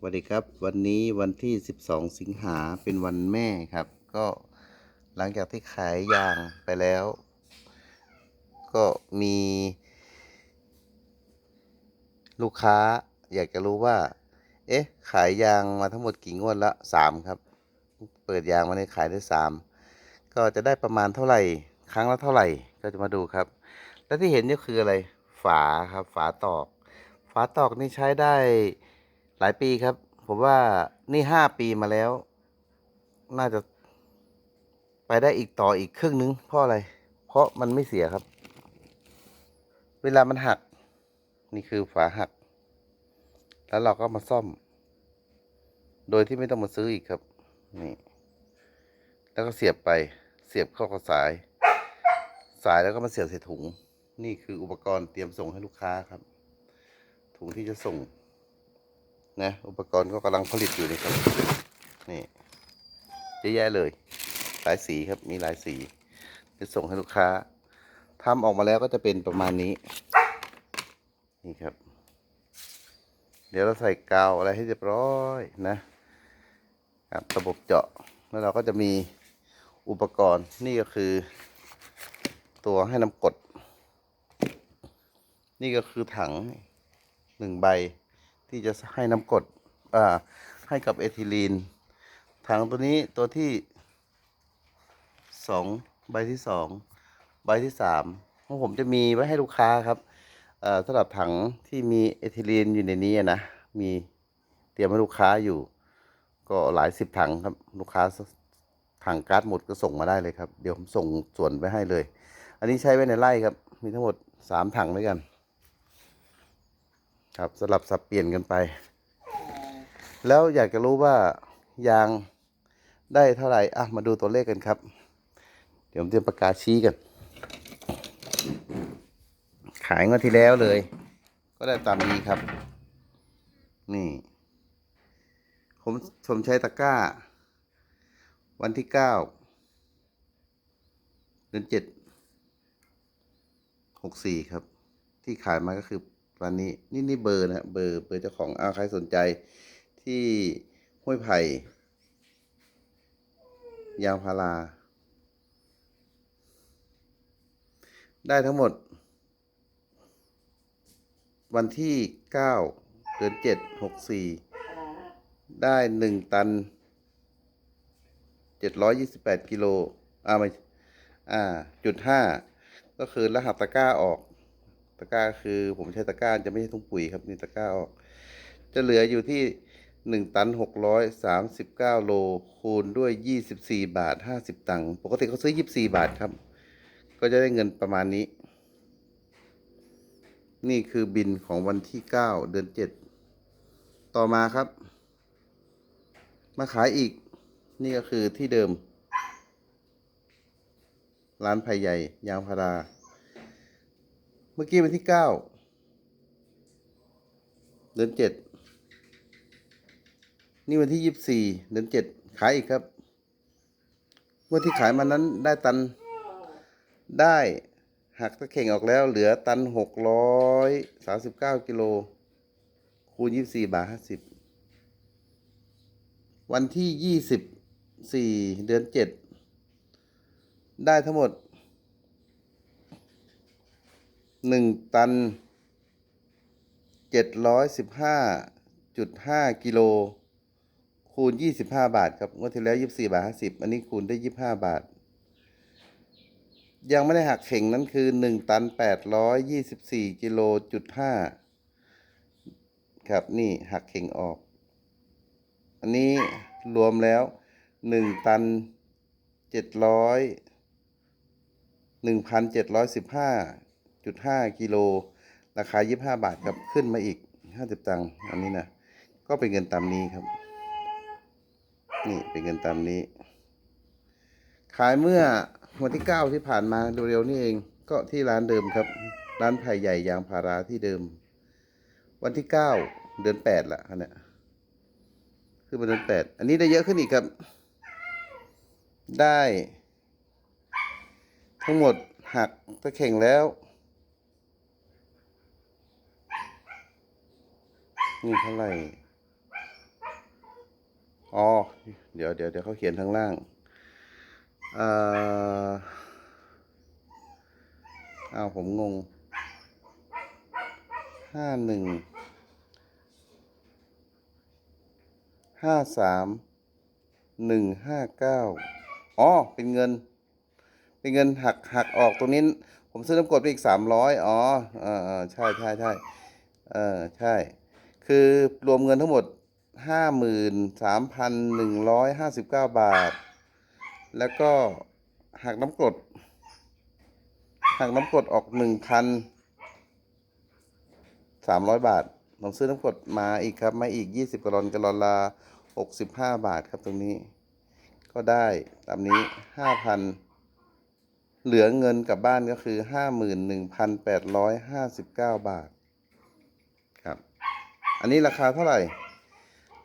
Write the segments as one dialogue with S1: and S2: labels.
S1: สวัสดีครับ วันนี้วันที่ 12 สิงหาเป็นวันแม่ครับ ก็หลังจากที่ขายยางไปแล้ว ก็มี ลูกค้าอยากจะรู้ว่า เอ๊ะ ขายยางมาทั้งหมดกี่งวดละสามครับ เปิดยางมาในขายได้สามก็จะได้ประมาณเท่าไหร่ ครั้งละเท่าไหร่ก็จะมาดูครับ และที่เห็นนี่คืออะไร ฝาครับ ฝาตอก ฝาตอกนี่ใช้ได้ หลายปีครับ ผมว่านี่ห้าปีมาแล้ว น่าจะ ไปได้อีกต่ออีกครึ่งนึง เพราะอะไร เพราะมันไม่เสียครับ เวลามันหัก นี่คือฝาหัก แล้วเราก็มาซ่อม โดยที่ไม่ต้องมาซื้ออีกครับ นี่ แล้วก็เสียบไป เสียบเข้ากับสาย สายแล้วก็มาเสียบใส่ถุง นี่คืออุปกรณ์เตรียมส่งให้ลูกค้าครับ ถุงที่จะส่ง นะอุปกรณ์ก็กำลังผลิตอยู่นี่ครับนี่เยอะแยะเลยหลายสีครับมีหลายสีจะส่งให้ลูกค้าทำออกมาแล้วก็จะเป็นประมาณนี้ นี่ครับ เดี๋ยวเราใส่กาวอะไรให้เรียบร้อยนะครับระบบเจาะแล้วเราก็จะมีอุปกรณ์นี่ก็คือ ตัวให้น้ำกด นี่ก็คือถังหนึ่งใบ ที่จะให้น้ำกรดอ่าให้กับเอทิลีน ถังตัวนี้ตัวที่สองใบที่สองใบที่สามของผมจะมีไว้ให้ลูกค้าครับเอ่อสำหรับถังที่มีเอทิลีนอยู่ในนี้นะ มีเตรียมให้ลูกค้าอยู่ ก็หลายสิบถังครับลูกค้าถังก๊าซหมดก็ส่งมาได้เลยครับ เดี๋ยวผมส่งส่วนไปให้เลย อันนี้ใช้ไว้ในไร่ครับ มีทั้งหมดสามถังด้วยกัน ครับสลับสับเปลี่ยนกันไป แล้วอยากจะรู้ว่ายางได้เท่าไหร่อะมาดูตัวเลขกันครับ เดี๋ยวผมเตรียมปากกาชี้กัน ขายงวดที่แล้วเลย ก็ได้ตามนี้ครับ นี่ผมผมใช้ตะกร้า วันที่เก้าเดือนเจ็ดหกสี่ครับ ที่ขายมาก็คือ วันนี้นี่นี่เบอร์นะเบอร์เบอร์เจ้าของอาใครสนใจที่ห้วยไผ่ยางพารา ได้ทั้งหมด วันที่เก้าเดือนเจ็ดหกสี่ได้หนึ่งตันเจ็ดร้อยยี่สิบแปดกิโลอ่าไม่อ่าจุดห้าก็คือรหัสตะกร้าออก ตะกร้าคือ ผมใช้ตะกร้าจะไม่ใช่ถุงปุ๋ยครับนี่ตะกร้าออก จะเหลืออยู่ที่หนึ่งตันหกร้อยสามสิบเก้าโลคูณด้วยยี่สิบสี่บาทห้าสิบตังค์ปกติเขาซื้อยี่สิบสี่บาทครับ ก็จะได้เงินประมาณนี้ นี่คือบินของวันที่เก้าเดือนเจ็ดต่อมาครับ มาขายอีก นี่ก็คือที่เดิม ร้านไผ่ใหญ่ ยางพารา มื่อกี้วันที่เก้าเดือนเจ็ดนี่วันที่ยี่สิบสี่เดือนเจ็ดขายอีกครับเมื่อที่ขายมานั้นได้ตันได้หักตะเข่งออกแล้วเหลือตันหกร้อยสามสิบเก้ากิโลคูณยี่สิบสี่บาทห้าสิบวันที่ยี่สิบสี่เดือนเจ็ดได้ทั้งหมด หนึ่งตันเจ็ดร้อยสิบห้าจุดห้ากิโล คูณยี่สิบห้าบาทครับงวดที่แล้วยี่สิบสี่บาทห้าสิบอันนี้คูณได้ยี่สิบห้าบาท ยังไม่ได้หักเข่งนั้นคือหนึ่งตันแปดร้อยยี่สิบสี่กิโลจุดห้าครับนี่หักเข่งออก อันนี้รวมแล้วหนึ่งตันเจ็ดร้อยหนึ่งพันเจ็ดร้อยสิบห้า จุดห้ากิโลราคายี่ห้าบาทครับขึ้นมาอีกห้าสิบตังค์อันนี้นะก็เป็นเงินตามนี้ครับ นี่เป็นเงินตามนี้ ขายเมื่อวันที่เก้าที่ผ่านมาเร็วๆนี่เองก็ที่ร้านเดิมครับ ร้านไผ่ใหญ่ยางพาราที่เดิม วันที่เก้าเดือนแปดละอันเนี้ยคือเป็นเดือนแปดอันนี้ได้เยอะขึ้นอีกครับ ได้ ทั้งหมดหักตะเข่งแล้ว นี่เท่าไหร่ อ๋อ เดี๋ยวเดี๋ยวเดี๋ยวเขาเขียนทางล่างเอ่ออ้าวผมงงห้าหนึ่งห้าสามหนึ่งห้าเก้าอ๋อ เป็นเงิน เป็นเงินหักหักออกตรงนี้ ผมซื้อน้ำกรดไปอีกสามร้อยอ๋อออเออใช่ใช่ใช่เออ ใช่ คือรวมเงินทั้งหมดห้าหมื่นสามพันหนึ่งร้อยห้าสิบเก้าบาท แล้วก็หักน้ำกรดหักน้ำกรดออกหนึ่งพันสามร้อยบาทผมซื้อน้ำกรดมาอีกครับ มาอีกยี่สิบกะลอนกะลอนละหกสิบห้าบาทครับตรงนี้ ก็ได้ตามนี้ห้าพันเหลือเงินกลับบ้านก็คือห้าหมื่นหนึ่งพันแปดร้อยห้าสิบเก้าบาท อันนี้ราคาเท่าไหร่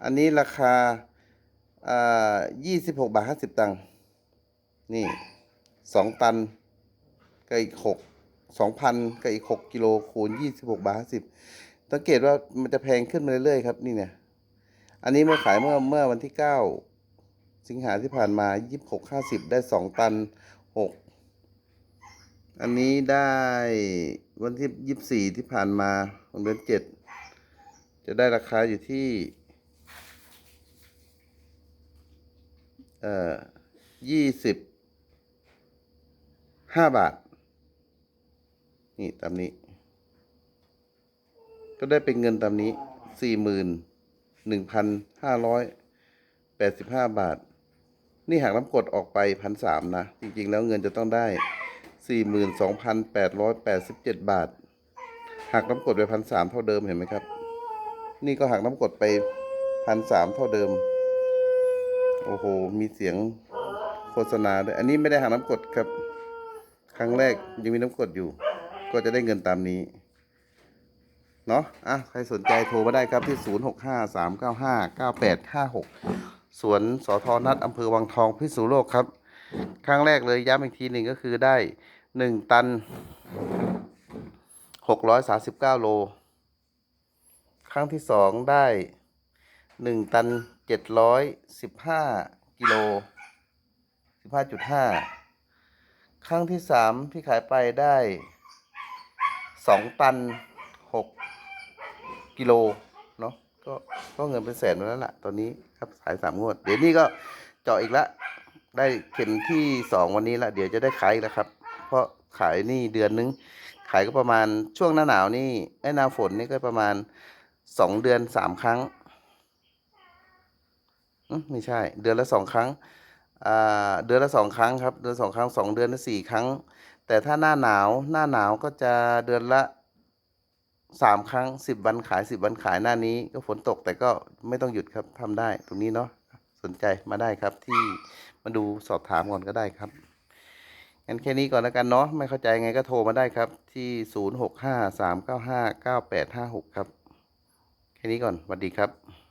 S1: อันนี้ราคาอ่ายี่สิบหกบาทห้าสิบตังค์ นี่สองตันกับอีกหกสองพันกับอีกหกกิโลคูณยี่สิบหกบาทห้าสิบสังเกตว่ามันจะแพงขึ้นมาเรื่อยๆครับนี่เนี่ย อันนี้เมื่อขายเมื่อเมื่อวันที่เก้าสิงหาที่ผ่านมายี่สิบหกห้าสิบได้สองตันหกอันนี้ได้วันที่ยี่สิบสี่ที่ผ่านมาของเดือนเจ็ด จะได้ราคาอยู่ที่เอ่อยี่สิบห้าบาท นี่ตามนี้ ก็ได้เป็นเงินตามนี้สี่หมื่นหนึ่งพันห้าร้อยแปดสิบห้าบาท นี่หักน้ำกดออกไปพันสามนะ จริง ๆ แล้วเงินจะต้องได้สี่หมื่นสองพันแปดร้อยแปดสิบเจ็ดบาทหักน้ำกดไปพันสามเท่าเดิมเห็นไหมครับ นี่ก็หักน้ำกดไปพันสามเท่าเดิม โอ้โห มีเสียงโฆษณาด้วย อันนี้ไม่ได้หักน้ำกดครับ ครั้งแรกยังมีน้ำกดอยู่ ก็จะได้เงินตามนี้ เนาะอะ ใครสนใจโทรมาได้ครับที่ 0 6 5 3 9 5 9 8 5 6 สวนสอทอนัดอำเภอวังทองพิษณุโลกครับ ครั้งแรกเลยย้ำอีกทีหนึ่งก็คือได้ 1 ตัน 639 โล ครั้งที่สองได้1ตัน715กิโล15.5ครั้งที่สามที่ขายไปได้สองตันหกกิโลเนาะก็ก็เงินเป็นแสนแล้วล่ะ ตอนนี้ครับขายสามงวด เดี๋ยวนี้ก็เจาะอีกละ ได้เข็มที่สองวันนี้ละ เดี๋ยวจะได้ขายอีกแล้วครับ เพราะขายนี่เดือนนึง ขายก็ประมาณช่วงหน้าหนาวนี่ไอ้หน้าฝนนี่ก็ประมาณ สองเดือนสามครั้งไม่ใช่ เดือนละสองครั้งเดือนละสองครั้งครับเดือนสองครั้งสองเดือนละสี่ครั้ง แต่ถ้าหน้าหนาวหน้าหนาวก็จะเดือนละสามครั้งสิบวันขายสิบวันขายหน้านี้ ก็ฝนตกแต่ก็ไม่ต้องหยุดครับทำได้ตรงนี้เนาะสนใจมาได้ครับที่มาดูสอบถามก่อนก็ได้ครับงั้นแค่นี้ก่อนแล้วกันเนาะไม่เข้าใจไงก็โทรมาได้ครับที่ศูนย์หกห้าสามเก้าห้าเก้าแปดห้าหกครับ แค่นี้ก่อนสวัสดีครับ